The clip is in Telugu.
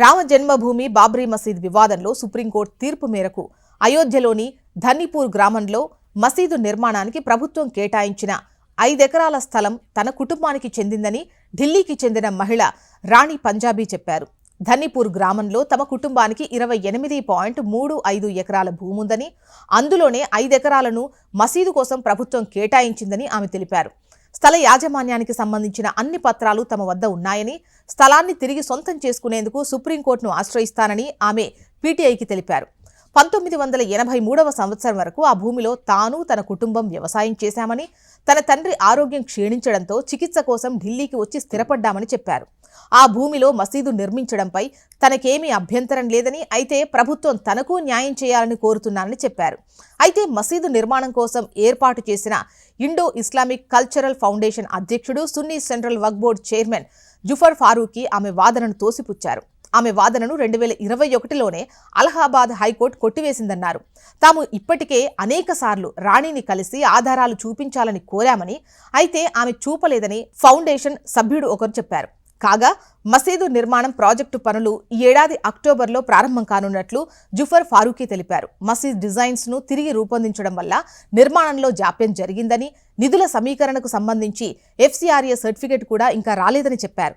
రామ జన్మభూమి బాబ్రీ మసీద్ వివాదంలో సుప్రీంకోర్టు తీర్పు మేరకు అయోధ్యలోని ధన్నీపూర్ గ్రామంలో మసీదు నిర్మాణానికి ప్రభుత్వం కేటాయించిన ఐదెకరాల స్థలం తన కుటుంబానికి చెందిందని ఢిల్లీకి చెందిన మహిళ రాణి పంజాబీ చెప్పారు. ధన్నీపూర్ గ్రామంలో తమ కుటుంబానికి ఇరవై ఎనిమిది పాయింట్ మూడు ఐదు ఎకరాల భూముందని అందులోనే ఐదెకరాలను మసీదు కోసం ప్రభుత్వం కేటాయించిందని ఆమె తెలిపారు. స్థల యాజమాన్యానికి సంబంధించిన అన్ని పత్రాలు తమ వద్ద ఉన్నాయని స్థలాన్ని తిరిగి సొంతం చేసుకునేందుకు సుప్రీంకోర్టును ఆశ్రయిస్తానని ఆమె పీటీఐకి తెలిపారు. పంతొమ్మిది వందల ఎనభై మూడవ సంవత్సరం వరకు ఆ భూమిలో తాను తన కుటుంబం వ్యవసాయం చేశామని తన తండ్రి ఆరోగ్యం క్షీణించడంతో చికిత్స కోసం ఢిల్లీకి వచ్చి స్థిరపడ్డామని చెప్పారు. ఆ భూమిలో మసీదు నిర్మించడంపై తనకేమీ అభ్యంతరం లేదని అయితే ప్రభుత్వం తనకు న్యాయం చేయాలని కోరుతున్నానని చెప్పారు. అయితే మసీదు నిర్మాణం కోసం ఏర్పాటు చేసిన ఇండో ఇస్లామిక్ కల్చరల్ ఫౌండేషన్ అధ్యక్షుడు Sunni central Waqf board chairman Zufar Farooqui ఆమె వాదనను తోసిపుచ్చారు. ఆమె వాదనను రెండు వేల ఇరవై ఒకటిలోనే అలహాబాద్ హైకోర్టు కొట్టివేసిందన్నారు. తాము ఇప్పటికే అనేకసార్లు రాణిని కలిసి ఆధారాలు చూపించాలని కోరామని అయితే ఆమె చూపలేదని ఫౌండేషన్ సభ్యుడు ఒకరు చెప్పారు. కాగా మసీదు నిర్మాణం ప్రాజెక్టు పనులు ఈ ఏడాది అక్టోబర్లో ప్రారంభం కానున్నట్లు జుఫర్ ఫారూఖీ తెలిపారు. మసీద్ డిజైన్స్ను తిరిగి రూపొందించడం వల్ల నిర్మాణంలో జాప్యం జరిగిందని నిధుల సమీకరణకు సంబంధించి ఎఫ్సీఆర్ఏ సర్టిఫికేట్ కూడా ఇంకా రాలేదని చెప్పారు.